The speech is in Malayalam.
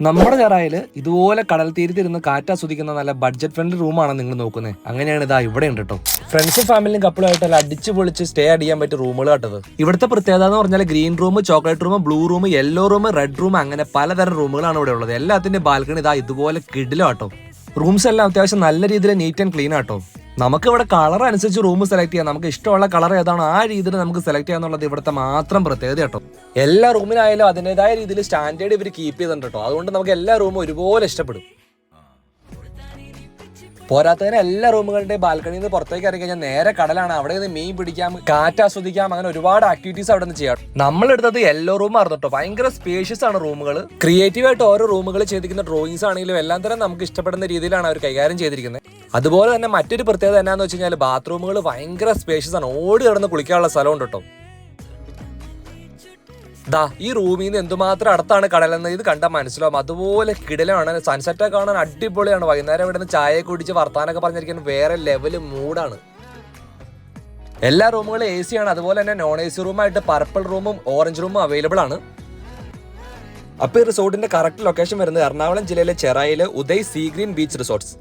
നമ്മുടെ ചെറായിൽ ഇതുപോലെ കടൽ തീരത്തിരുന്ന് കാറ്റ് ആസ്വദിക്കുന്ന നല്ല ബഡ്ജറ്റ് ഫ്രണ്ട്ലി റൂമാണ് നിങ്ങൾ നോക്കുന്നത് അങ്ങനെയാണ് ഇതാ ഇവിടെ ഉണ്ട് കേട്ടോ ഫ്രണ്ട്സും ഫാമിലിയും കപ്പിളുമായിട്ട് അടിച്ചു പൊളിച്ച് സ്റ്റേ അടിയാൻ പറ്റിയ റൂമുകൾ കേട്ടത് ഇവിടുത്തെ പ്രത്യേകത എന്ന് പറഞ്ഞാൽ green room chocolate room blue room yellow room red room അങ്ങനെ പലതരം റൂമുകളാണ് ഇവിടെ ഉള്ളത്. എല്ലാത്തിന്റെ ബാൽക്കണി ഇതാ ഇതുപോലെ കിടിലോ കേട്ടോ റൂംസ് എല്ലാം അത്യാവശ്യം നല്ല രീതിയിൽ നീറ്റ് ആൻഡ് ക്ലീൻ ആട്ടോ നമുക്ക് ഇവിടെ കളർ അനുസരിച്ച് റൂം സെലക്ട് ചെയ്യാം. നമുക്ക് ഇഷ്ടമുള്ള കളർ ഏതാണോ ആ രീതിയിൽ നമുക്ക് സെലക്ട് ചെയ്യാന്നുള്ളത് ഇവിടുത്തെ മാത്രം പ്രത്യേകത കേട്ടോ. എല്ലാ റൂമിനായാലും അതിന്റെതായ രീതിയിൽ സ്റ്റാൻഡേർഡ് ഇവർ കീപ്പ് ചെയ്തിട്ടുണ്ട് കേട്ടോ. അതുകൊണ്ട് നമുക്ക് എല്ലാ റൂമും ഒരുപോലെ ഇഷ്ടപ്പെടും. പോരാത്തതിന് എല്ലാ റൂമുകളുടെയും ബാൽക്കണിയിൽ നിന്ന് പുറത്തേക്ക് ഇറങ്ങി കഴിഞ്ഞാൽ നേരെ കടലാണ്. അവിടെ നിന്ന് മീൻ പിടിക്കാം കാറ്റ് ആസ്വദിക്കാം അങ്ങനെ ഒരുപാട് ആക്ടിവിറ്റീസ് അവിടെ നിന്ന് ചെയ്യാം. നമ്മൾ എടുത്തത് യെല്ലോ റൂം ആയിരുന്നു കേട്ടോ ഭയങ്കര സ്പേഷ്യസ് ആണ് റൂമുകൾ ക്രിയേറ്റീവ് ആയിട്ട് ഓരോ റൂമുകൾ ചെയ്തിരിക്കുന്ന ഡ്രോയിങ്സ് ആണെങ്കിലും എല്ലാം തരം നമുക്ക് ഇഷ്ടപ്പെടുന്ന രീതിയിലാണ് അവർ കൈകാര്യം ചെയ്തിരിക്കുന്നത്. അതുപോലെ തന്നെ മറ്റൊരു പ്രത്യേകത എന്നാന്ന് വെച്ച് കഴിഞ്ഞാൽ ബാത്റൂമുകൾ ഭയങ്കര സ്പേഷ്യസ് ആണ്. ഓടി കിടന്ന് കുളിക്കാനുള്ള സ്ഥലമുണ്ട് കേട്ടോ ദാ ഈ റൂമിൽ നിന്ന് എന്തുമാത്രം അടുത്താണ് കടലെന്ന് ഇത് കണ്ടാൽ മനസ്സിലാവും. അതുപോലെ കിടലാണ് സൺസെറ്റ് കാണാൻ അടിപൊളിയാണ്. വൈകുന്നേരം ഇവിടെ നിന്ന് ചായ കുടിച്ച് വർത്താനൊക്കെ പറഞ്ഞിരിക്കാൻ വേറെ ലെവൽ മൂഡാണ് എല്ലാ റൂമുകളും എ സി ആണ്. അതുപോലെ തന്നെ നോൺ എ സി റൂമായിട്ട് പർപ്പിൾ റൂമും ഓറഞ്ച് റൂമും അവൈലബിൾ ആണ്. അപ്പോൾ ഈ റിസോർട്ടിന്റെ കറക്റ്റ് ലൊക്കേഷൻ വരുന്നത് എറണാകുളം ജില്ലയിലെ ചെറായിലെ Uday sea green beach resorts